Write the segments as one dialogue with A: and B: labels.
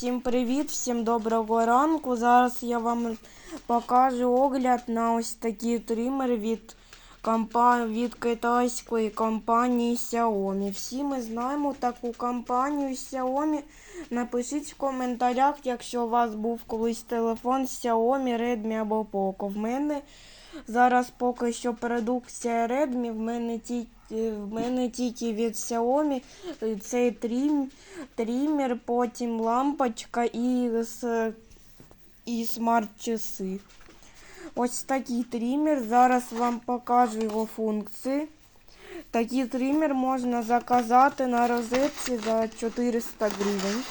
A: Всім привіт, всім доброго ранку. Зараз я вам покажу огляд на ось такі тримери від, компа... від китайської компанії Xiaomi. Всі ми знаємо таку компанію Xiaomi. Напишіть в коментарях, якщо у вас був колись телефон Xiaomi, Redmi або Poco. В мене зараз поки що продукція Redmi, в мене тільки. В мене тільки від Xiaomi е, цей трим, трімер, потім лампочка і, і смарт-часи. Ось такий трімер. Зараз вам покажу його функції. Такий трімер можна заказати на розетці за 400 гривень.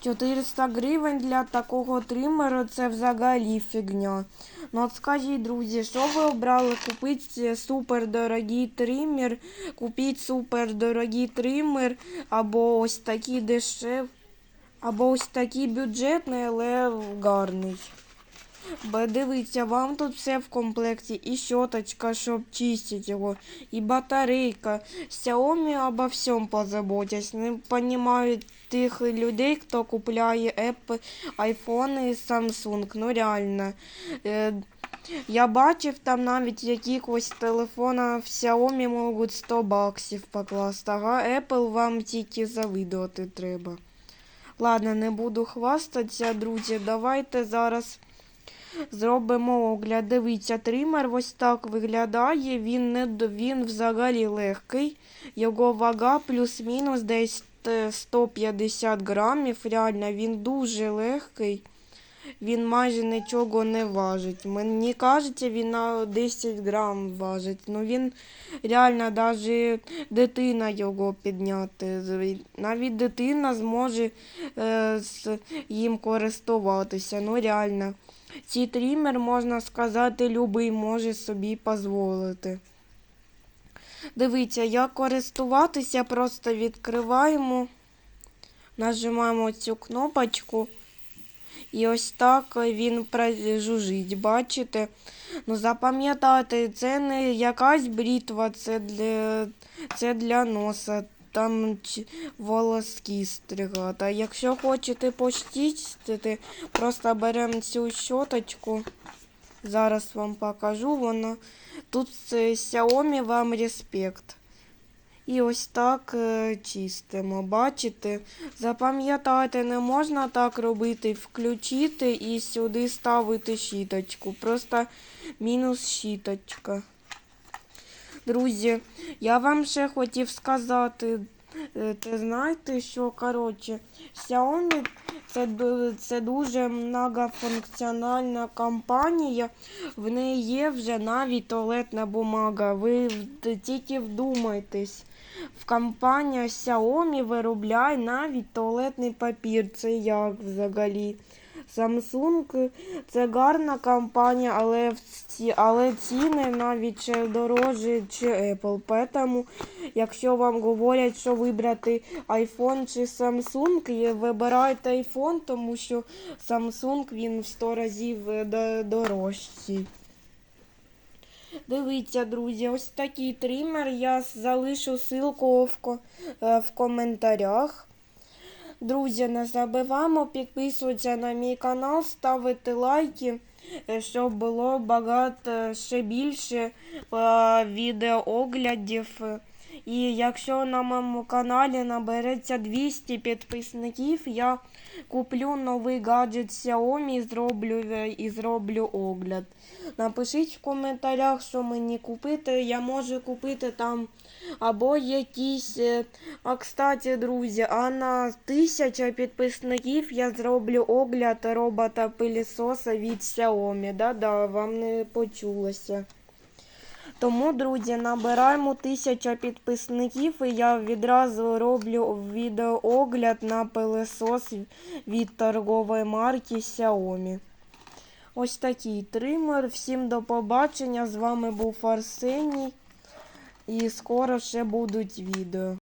A: 400 гривень для такого тримера це взагалі фігня. Ну от скажіть, друзі, що ви обрали? Купити супердорогий тример, купіть супердорогий тример, або ось такий дешев, або ось такий бюджетний, але гарний. Бо дивіться, вам тут все в комплекті, і щоточка, щоб чистити його, і батарейка. Xiaomi обо всьому позаботясь. Не розумію тих людей, хто купляє Apple, iPhone і Samsung. Ну реально. Е, я бачив там навіть якихось телефонах Xiaomi можуть 100 баксів покласти, ага Apple вам тільки завидувати треба. Ладно, не буду хвастатися, друзі. Давайте зараз зробимо огляд. Дивіться, тример ось так виглядає. Він не він взагалі легкий. Його вага плюс-мінус десь е, 150 грамів. Реально, він дуже легкий. Він майже нічого не важить. Мені кажеться, він на 10 грам важить. Ну він реально навіть дитина його підняти. Навіть дитина зможе е, з їм користуватися. Ну реально. Цей трімер, можна сказати, любий може собі дозволити. Дивіться, як користуватися, просто відкриваємо, нажимаємо цю кнопочку. І ось так він жужить, бачите? Ну запам'ятайте, це не якась брітва, це для, це для носа. Там волоски стригати. А якщо хочете почистити, просто беремо цю щоточку. Зараз вам покажу. Вона тут е, Xiaomi вам респект. І ось так е, чистимо. Бачите? Запам'ятайте, не можна так робити, включити і сюди ставити щіточку. Просто мінус щіточка. Друзі, я вам ще хотів сказати, е, знаєте, що коротше, Xiaomi це, це дуже многофункціональна компанія. В неї є вже навіть туалетна бумага. Ви тільки вдумайтесь. В компанія Xiaomi виробляє навіть туалетний папір. Це як взагалі? Samsung це гарна компанія, але, але ціни навіть дорожчі, чи Apple. Тому, якщо вам говорять, що вибрати iPhone чи Samsung, вибирайте iPhone, тому що Samsung він в 100 разів е, дорожчий. Дивіться, друзі, ось такий тример. Я залишу ссылку в, е, в коментарях. Друзі, не забуваємо підписуватися на мій канал, ставити лайки, е, щоб було багато ще більше е, відеооглядів. І якщо на моєму каналі набереться 200 підписників, я куплю новий гаджет Xiaomi і зроблю, і зроблю огляд. Напишіть в коментарях, що мені купити. Я можу купити там або якісь. е, А кстати, друзі, а на тисяча підписників я зроблю огляд робота пилісоса від Xiaomi. Да-да, вам не почулося. Тому, друзі, набираємо 1000 підписників і я відразу роблю відеоогляд на пилесос від торгової марки Xiaomi. Ось такий тример. Всім до побачення. З вами був Арсеній. І скоро ще будуть відео.